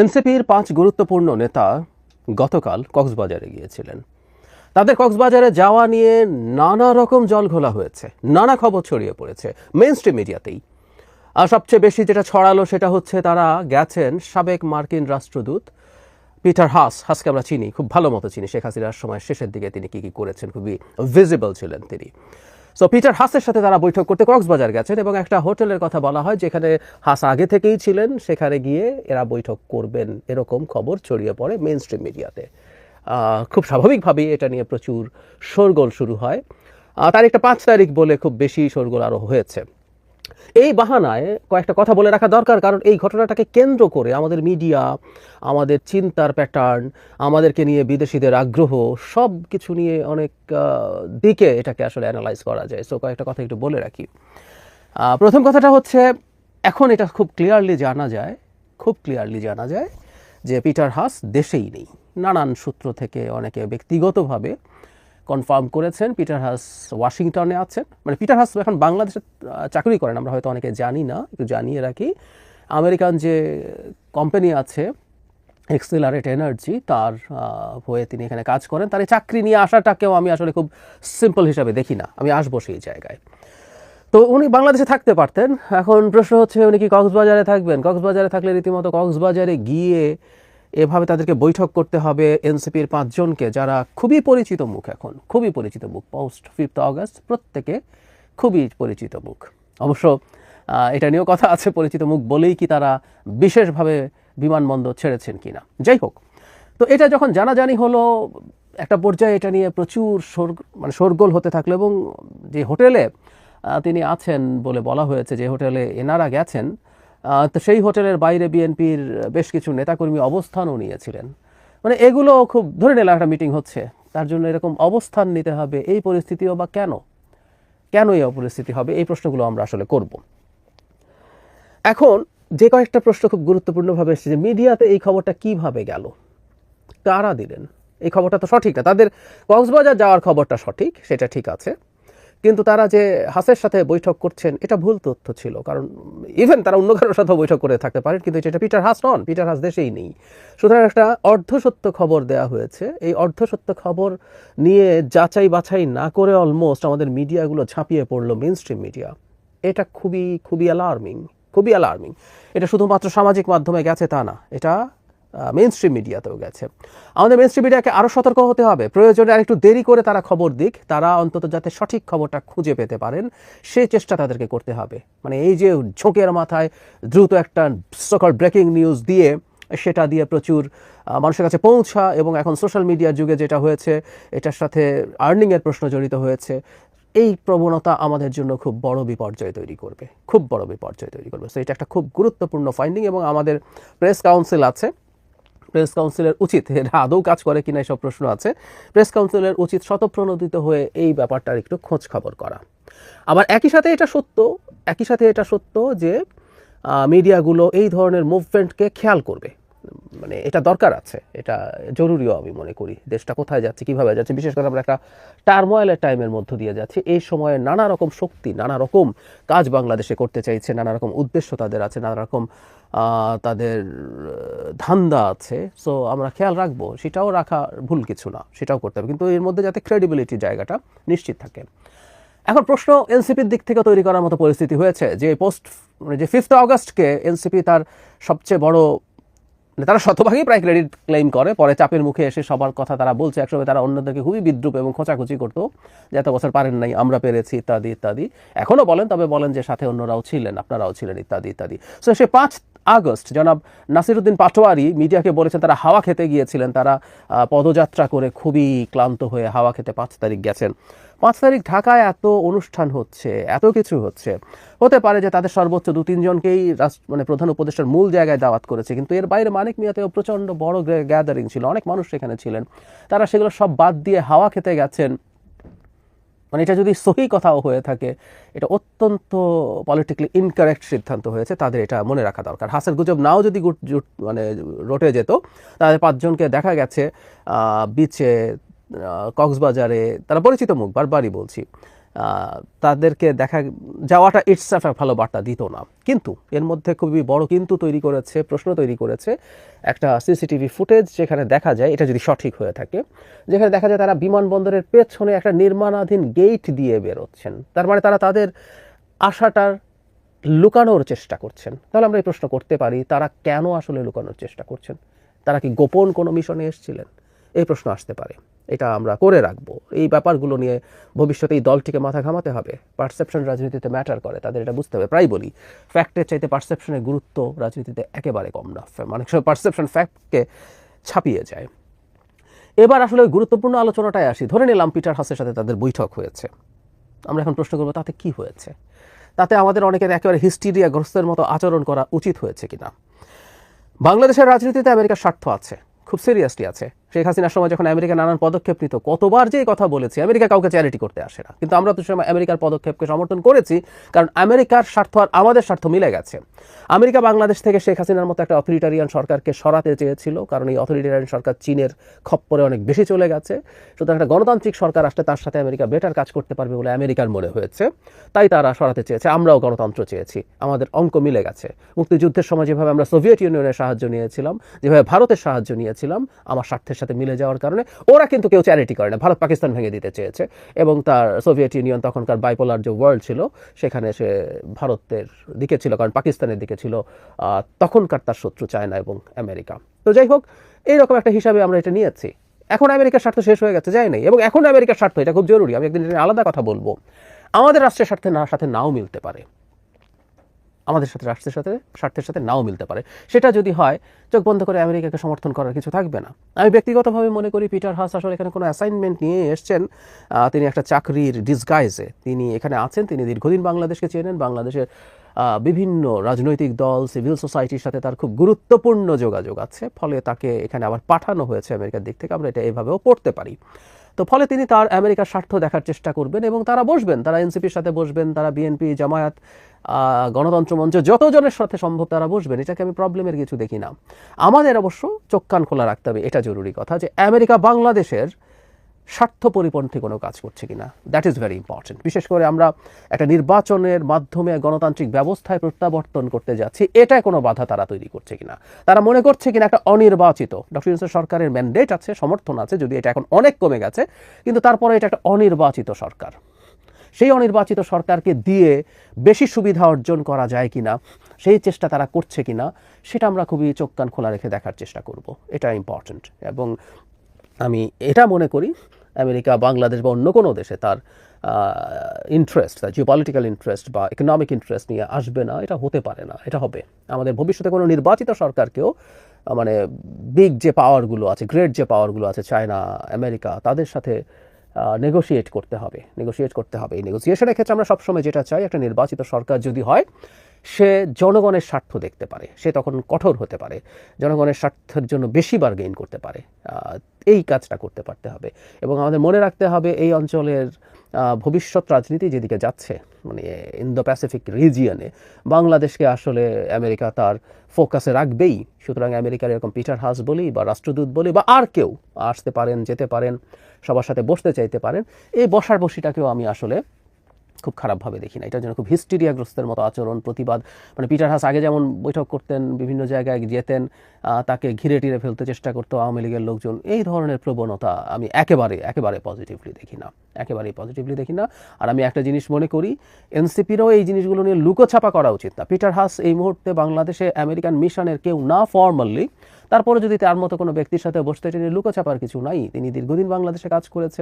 এনসিপির পাঁচ গুরুত্বপূর্ণ নেতা গতকাল কক্সবাজারে গিয়েছিলেন। তাদের কক্সবাজারে যাওয়া নিয়ে নানা রকম জল ঘোলা হয়েছে, নানা খবর ছড়িয়ে পড়েছে মেন স্ট্রিম মিডিয়াতেই আর সবচেয়ে বেশি যেটা ছড়ালো সেটা হচ্ছে তারা গেছেন সাবেক মার্কিন রাষ্ট্রদূত পিটার হাস। হাসকে আমরা চিনি, খুব ভালো মতো চিনি। শেখ হাসিনার সময় শেষের দিকে তিনি কি কি করেছেন, খুবই ভিজিবল ছিলেন তিনি। সো পিটার হাসের সাথে তারা বৈঠক করতে কক্সবাজার গেছেন এবং একটা হোটেলের কথা বলা হয়, যেখানে হাস আগে থেকেই ছিলেন, সেখানে গিয়ে এরা বৈঠক করবেন। এরকম খবর ছড়িয়ে পড়ে মেন স্ট্রিম মিডিয়াতে খুব স্বাভাবিকভাবেই এটা নিয়ে প্রচুর শোরগোল শুরু হয়। তারিখটা পাঁচ তারিখ বলে খুব বেশি শোরগোল আরও হয়েছে। এই বাহানায় কয়েকটা কথা বলে রাখা দরকার, কারণ এই ঘটনাটাকে কেন্দ্র করে আমাদের মিডিয়া, আমাদের চিন্তার প্যাটার্ন আমাদেরকে নিয়ে বিদেশিদের আগ্রহ সব কিছু নিয়ে অনেক দিকে এটাকে আসলে অ্যানালাইজ করা যায়। সো কয়েকটা কথা একটু বলে রাখি। প্রথম কথাটা হচ্ছে, এখন এটা খুব ক্লিয়ারলি জানা যায়, খুব ক্লিয়ারলি জানা যায় যে পিটার হাস দেশেই নেই। নানান সূত্র থেকে অনেকে ব্যক্তিগতভাবে কনফার্ম করেছেন। পিটার হাস ওয়াশিংটনে আছেন। মানে পিটার হাস এখন বাংলাদেশে চাকরি করেন, আমরা হয়তো অনেকে জানি না, একটু জানিয়ে রাখি। আমেরিকান যে কোম্পানি আছে এক্সেলারেট এনার্জি তার হয়ে তিনি এখানে কাজ করেন। তার এই চাকরি নিয়ে আসাটাকেও আমি আসলে খুব সিম্পল হিসাবে দেখি না। আমি আসব সেই জায়গায়। তো উনি বাংলাদেশে থাকতে পারতেন। এখন প্রশ্ন হচ্ছে, উনি কি কক্সবাজারে থাকবেন? কক্সবাজারে থাকলে রীতিমতো কক্সবাজারে গিয়ে এভাবে তাদেরকে বৈঠক করতে হবে এনসিপির পাঁচজনকে, যারা খুবই পরিচিত মুখ এখন, খুবই পরিচিত মুখ। পোস্ট ফিফথ অগস্ট প্রত্যেকে খুবই পরিচিত মুখ। অবশ্য এটা নিয়েও কথা আছে, পরিচিত মুখ বলেই কি তারা বিশেষভাবে বিমানবন্দর ছেড়েছেন কি না যাই হোক, তো এটা যখন জানাজানি হলো, একটা পর্যায়ে এটা নিয়ে প্রচুর শোর মানে শোরগোল হতে থাকল এবং যে হোটেলে তিনি আছেন বলে বলা হয়েছে, যে হোটেলে এনারা গেছেন তো সেই হোটেলের বাইরে বিএনপির বেশ কিছু নেতাকর্মী অবস্থানও নিয়েছিলেন। মানে এগুলো খুব ধরে নিলাম, একটা মিটিং হচ্ছে। তার জন্য এরকম অবস্থান নিতে হবে এই পরিস্থিতিও বা কেন? কেন এই অপরিস্থিতি হবে? এই প্রশ্নগুলো আমরা আসলে করব। এখন যে কয়েকটা প্রশ্ন খুব গুরুত্বপূর্ণভাবে এসেছে যে মিডিয়াতে এই খবরটা কীভাবে গেল? কারা দিলেন? এই খবরটা তো সঠিক না। তাদের কক্সবাজার যাওয়ার খবরটা সঠিক, সেটা ঠিক আছে। কিন্তু তারা যে হাসের সাথে বৈঠক করছেন, এটা ভুল তথ্য ছিল। কারণ ইভেন তারা অন্য কারোর সাথেও বৈঠক করে থাকতে পারেন, কিন্তু এটা পিটার হাস নন, পিটার হাস দেশেই নেই। সুতরাং একটা অর্ধসত্য খবর দেয়া হয়েছে। এই অর্ধসত্য খবর নিয়ে যাচাই বাছাই না করে অলমোস্ট আমাদের মিডিয়াগুলো ঝাঁপিয়ে পড়ল মেন স্ট্রিম মিডিয়া এটা খুবই খুবই অ্যালার্মিং খুবই অ্যালার্মিং এটা শুধুমাত্র সামাজিক মাধ্যমে গেছে তা না, এটা মেন স্ট্রিম মিডিয়াতেও গেছে। আমাদের মেন স্ট্রিম মিডিয়াকে আরও সতর্ক হতে হবে। প্রয়োজনে আরেকটু দেরি করে তারা খবর দিক। তারা অন্তত যাতে সঠিক খবরটা খুঁজে পেতে পারেন, সেই চেষ্টা তাদেরকে করতে হবে। মানে এই যে ঝোঁকের মাথায় দ্রুত একটা সকল ব্রেকিং নিউজ দিয়ে, সেটা দিয়ে প্রচুর মানুষের কাছে পৌঁছা এবং এখন সোশ্যাল মিডিয়ার যুগে যেটা হয়েছে, এটার সাথে আর্নিংয়ের প্রশ্ন জড়িত হয়েছে, এই প্রবণতা আমাদের জন্য খুব বড় বিপর্যয় তৈরি করবে। খুব বড় বিপর্যয় তৈরি করবে। সো এটা একটা খুব গুরুত্বপূর্ণ ফাইন্ডিং এবং আমাদের প্রেস কাউন্সিল আছে। প্রেস কাউন্সিলের উচিত। এটা আদৌ কাজ করে কিনা এসব প্রশ্ন আছে। প্রেস কাউন্সিলের উচিত স্বতঃপ্রণোদিত হয়ে এই ব্যাপারটার একটু খোঁজ খবর করা। আবার একই সাথে এটা সত্য, একই সাথে এটা সত্য যে মিডিয়াগুলো এই ধরনের মুভমেন্টকে খেয়াল করবে। মানে এটা দরকার আছে, এটা জরুরিও আমি মনে করি। দেশটা কোথায় যাচ্ছে, কীভাবে যাচ্ছে, বিশেষ করে আমরা একটা টার্ময়েলের টাইমের মধ্য দিয়ে যাচ্ছি। এই সময়ে নানা রকম শক্তি, নানা রকম কাজ বাংলাদেশে করতে চাইছে, নানা রকম উদ্দেশ্য তাদের আছে, নানা রকম তাদের ধান্দা আছে। সো আমরা খেয়াল রাখব, সেটাও রাখা ভুল কিছু না, সেটাও করতে হবে। কিন্তু এর মধ্যে যাতে ক্রেডিবিলিটি জায়গাটা নিশ্চিত থাকে। এখন প্রশ্ন এনসিপির দিক থেকে তৈরি করার মতো পরিস্থিতি হয়েছে যে পোস্ট মানে যে ফিফথ অগস্টকে এনসিপি তার সবচেয়ে বড় তারা শতভাগই প্রায় ক্রেডিট ক্লেম করে, পরে চাপের মুখে এসে সবার কথা তারা বলছে, একসময় তারা অন্যদেরকে খুবই বিদ্রুপ এবং খোঁচাখুচি করতো যে এত বছর পারেন নাই, আমরা পেরেছি, ইত্যাদি ইত্যাদি। এখনও বলেন, তবে বলেন যে সাথে অন্যরাও ছিলেন, আপনারাও ছিলেন, ইত্যাদি ইত্যাদি। সো সে পাঁচ আগস্ট জনাব নাসিরুদ্দিন পাটোয়ারি মিডিয়াকে বলেছেন, তারা হাওয়া খেতে গিয়েছিলেন, তারা পদযাত্রা করে খুবই ক্লান্ত হয়ে হাওয়া খেতে পাঁচ তারিখ গেছেন। পাঁচ তারিখ ঢাকায় এত অনুষ্ঠান হচ্ছে, এত কিছু হচ্ছে। হতে পারে যে তাদের সর্বোচ্চ দু তিনজনকেই রাষ্ট্র মানে প্রধান উপদেষ্টার মূল জায়গায় দাওয়াত করেছে, কিন্তু এর বাইরে মানিক মিয়াতেও প্রচণ্ড বড় গ্যাদারিং ছিল, অনেক মানুষ সেখানে ছিলেন। তারা সেগুলো সব বাদ দিয়ে হাওয়া খেতে গেছেন। মানে এটা যদি সহি কথাও হয়ে থাকে, এটা অত্যন্ত পলিটিক্যালি ইনকারেক্ট সিদ্ধান্ত হয়েছে, তাদের এটা মনে রাখা দরকার। হাসের গুজব নাও যদি মানে রটে যেত তাদের পাঁচজনকে দেখা গেছে বিচে কক্সবাজারে, তারা পরিচিত মুখ, বারবারই বলছি। তাদেরকে দেখা, যাওয়াটা ইটসেলফ এক ভালো বার্তা দিত না। কিন্তু এর মধ্যে খুবই বড় কিন্তু তৈরি করেছে, প্রশ্ন তৈরি করেছে একটা সিসিটিভি ফুটেজ যেখানে দেখা যায়, এটা যদি সঠিক হয়ে থাকে, যেখানে দেখা যায় তারা বিমানবন্দরের পেছনে একটা নির্মাণাধীন গেট দিয়ে বেরোচ্ছেন। তার মানে তারা তাদের আশাটার লুকানোর চেষ্টা করছেন। তাহলে আমরা এই প্রশ্ন করতে পারি, তারা কেন আসলে লুকানোর চেষ্টা করছেন? তারা কি গোপন কোনো মিশনে এসেছিলেন? এই প্রশ্ন আসতে পারে। এটা আমরা করে রাখব। এই ব্যাপারগুলো নিয়ে ভবিষ্যতে এই দলটিকে মাথা ঘামাতে হবে। পারসেপশন রাজনীতিতে ম্যাটার করে, তাদের এটা বুঝতে হবে। প্রায় বলি ফ্যাক্টের চাইতে পারসেপশনের গুরুত্ব রাজনীতিতে একেবারে কম না। অনেক সময় পারসেপশন ফ্যাক্টকে ছাপিয়ে যায়। এবার আসলে গুরুত্বপূর্ণ আলোচনাটায় আসি। ধরে নিলাম পিটার হাসের সাথে তাদের বৈঠক হয়েছে। আমরা এখন প্রশ্ন করব, তাতে কি হয়েছে? তাতে আমাদের অনেকের একেবারে হিস্টিরিয়াগ্রস্তের মতো আচরণ করা উচিত হয়েছে কিনা? বাংলাদেশের রাজনীতিতে আমেরিকার স্বার্থ আছে, খুব সিরিয়াসলি আছে। শেখ হাসিনার সময় যখন আমেরিকা নানান পদক্ষেপ নিত, কতবার যে কথা বলেছি, আমেরিকা কাউকে চ্যারিটি করতে আসে না। কিন্তু আমরা তো সময় আমেরিকার পদক্ষেপকে সমর্থন করেছি, কারণ আমেরিকার স্বার্থ আর আমাদের স্বার্থ মিলে গেছে। আমেরিকা বাংলাদেশ থেকে শেখ হাসিনার মতো একটা অথরিটারিয়ান সরকারকে সরাতে চেয়েছিল, কারণ এই অথরিটারিয়ান সরকার চীনের খপ্পরে অনেক বেশি চলে গেছে। সুতরাং একটা গণতান্ত্রিক সরকার আসলে তার সাথে আমেরিকা বেটার কাজ করতে পারবে বলে আমেরিকার মনে হয়েছে। তাই তারা সরাতে চেয়েছে, আমরাও গণতন্ত্র চেয়েছি, আমাদের অঙ্ক মিলে গেছে। মুক্তিযুদ্ধের সময় যেভাবে আমরা সোভিয়েত ইউনিয়নের সাহায্য নিয়েছিলাম, যেভাবে ভারতের সাহায্য নিয়েছিলাম, আমার স্বার্থের সাথে মিলে যাওয়ার কারণে ওরা কিন্তু কেউ চ্যারিটি করে না। ভারত পাকিস্তান ভেঙে দিতে চেয়েছে এবং তার সোভিয়েত ইউনিয়ন তখনকার বাইপোলার যে ওয়ার্ল্ড ছিল, সেখানে সে ভারতের দিকে ছিল, কারণ পাকিস্তানের দিকে ছিল তখনকার তার শত্রু চায়না এবং আমেরিকা। তো যাই হোক, এইরকম একটা হিসাবে আমরা এটা নিয়েছি। এখন আমেরিকার স্বার্থ শেষ হয়ে গেছে যাই নাই। এবং এখন আমেরিকার স্বার্থ, এটা খুব জরুরি, আমি একদিন আলাদা কথা বলব। আমাদের রাষ্ট্রের স্বার্থে না, সাথে নাও মিলতে পারে। আমাদের সাথে, রাষ্ট্রের সাথে, স্বার্থের সাথে নাও মিলতে পারে। সেটা যদি হয়, চোখ বন্ধ করে আমেরিকাকে সমর্থন করার কিছু থাকবে না। আমি ব্যক্তিগতভাবে মনে করি পিটার হাস আসলে এখানে কোনো অ্যাসাইনমেন্ট নিয়ে এসছেন। তিনি একটা চাকরির ডিসগাইজে তিনি এখানে আছেন, তিনি দীর্ঘদিন বাংলাদেশকে চেনেন। বাংলাদেশের বিভিন্ন রাজনৈতিক দল সিভিল সোসাইটির সাথে তার খুব গুরুত্বপূর্ণ যোগাযোগ আছে। ফলে তাকে এখানে আবার পাঠানো হয়েছে আমেরিকার দিক থেকে। আমরা এটা এভাবেও পড়তে পারি। তো ফলে তিনি তার আমেরিকার স্বার্থ দেখার চেষ্টা করবেন এবং তারা বসবেন, তারা এনসিপির সাথে বসবেন, তারা বিএনপি, জামায়াত গণতন্ত্র মঞ্চ, যতজনের সাথে সম্ভব তারা বসবেন। এটাকে আমি প্রবলেমের কিছু দেখি না। আমাদের অবশ্য চোখ কান খোলা রাখতে হবে। এটা জরুরি কথা যে আমেরিকা বাংলাদেশের স্বার্থ পরিপন্থী কোনো কাজ করছে কিনা? দ্যাট ইজ ভেরি ইম্পর্টেন্ট বিশেষ করে আমরা একটা নির্বাচনের মাধ্যমে গণতান্ত্রিক ব্যবস্থায় প্রত্যাবর্তন করতে যাচ্ছি এটা কোনো বাধা তারা তৈরি করছে কিনা? তারা মনে করছে কিনা একটা অনির্বাচিত? ডক্টর ইউনুসের সরকারের ম্যান্ডেট আছে, সমর্থন আছে, যদি এটা এখন অনেক কমে গেছে, কিন্তু তারপরে এটা একটা অনির্বাচিত সরকার। সেই অনির্বাচিত সরকারকে দিয়ে বেশি সুবিধা অর্জন করা যায় কিনা, সেই চেষ্টা তারা করছে কিনা, সেটা আমরা খুবই চোখ কান খোলা রেখে দেখার চেষ্টা করব। এটা ইম্পর্ট্যান্ট এবং আমি এটা মনে করি, আমেরিকা, বাংলাদেশ বা অন্য কোনো দেশে তার ইন্টারেস্ট তার জিও পলিটিক্যাল ইন্টারেস্ট বা ইকোনমিক ইন্টারেস্ট নিয়ে আসবে না, এটা হতে পারে না, এটা হবে। আমাদের ভবিষ্যতে কোনো নির্বাচিত সরকারকেও মানে বিগ যে পাওয়ারগুলো আছে গ্রেট যে পাওয়ারগুলো আছে চায়না আমেরিকা তাদের সাথে নেগোশিয়েট করতে হবে নেগোশিয়েট করতে হবে। এই নেগোসিয়েশনের ক্ষেত্রে আমরা সবসময় যেটা চাই, একটা নির্বাচিত সরকার যদি হয় সে জনগণের স্বার্থ দেখতে পারে, সে তখন কঠোর হতে পারে, জনগণের স্বার্থের জন্য বেশি বার্গেইন করতে পারে এই কাজটা করতে পারতে হবে। এবং আমাদের মনে রাখতে হবে এই অঞ্চলের ভবিষ্যৎ রাজনীতি যেদিকে যাচ্ছে মানে ইন্দো প্যাসিফিক রিজিয়নে বাংলাদেশকে আসলে আমেরিকা তার ফোকাসে রাখবেই। সুতরাং আমেরিকার এরকম পিটার হাস বলি বা রাষ্ট্রদূত বলি বা আর কেউ আসতে পারেন, যেতে পারেন, সবার সাথে বসতে চাইতে পারেন, এই বসার বসিটাকেও আমি আসলে খুব খারাপভাবে দেখি না। এটার জন্য খুব হিস্টিরিয়াগ্রস্তের মতো আচরণ, প্রতিবাদ। মানে পিটার হাস আগে যেমন বৈঠক করতেন, বিভিন্ন জায়গায় যেতেন তাকে ঘিরে টিরে ফেলতে চেষ্টা করতো আওয়ামী লীগের লোকজন। এই ধরনের প্রবণতা আমি একেবারে একেবারে পজিটিভলি দেখি না। একেবারেই পজিটিভলি দেখি না। আর আমি একটা জিনিস মনে করি, এনসিপিরও এই জিনিসগুলো নিয়ে লুকোছাপা করা উচিত না। পিটার হাস এই মুহূর্তে বাংলাদেশে আমেরিকান মিশনের কেউ না ফর্মালি তারপরে যদি তার মতো কোনো ব্যক্তির সাথে বসতে লুকোছাপার কিছু নাই। তিনি দীর্ঘদিন বাংলাদেশে কাজ করেছেন।